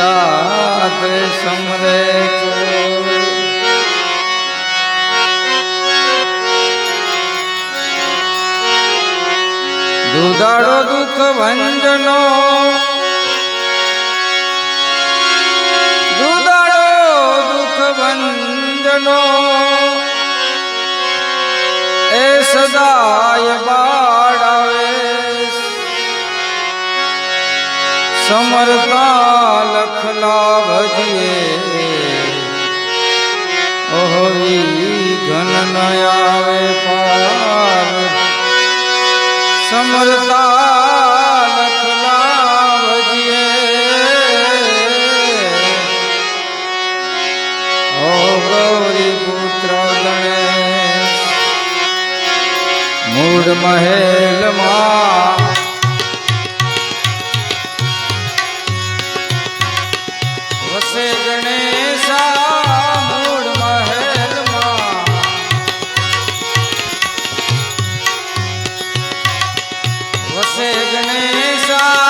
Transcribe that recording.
રાધે સમરે દુદાડો દુઃખ ભંજનો દુદાડો દુઃખ ભંજનો એ સદાય બા સમરતા લખના ભજીએ ઓહી ઘન ન આવે પાર સમરતા લખના ભજીએ ઓ ગૌરી પુત્ર ગણેશ મૂળ મહેલ વસે ગણેશા.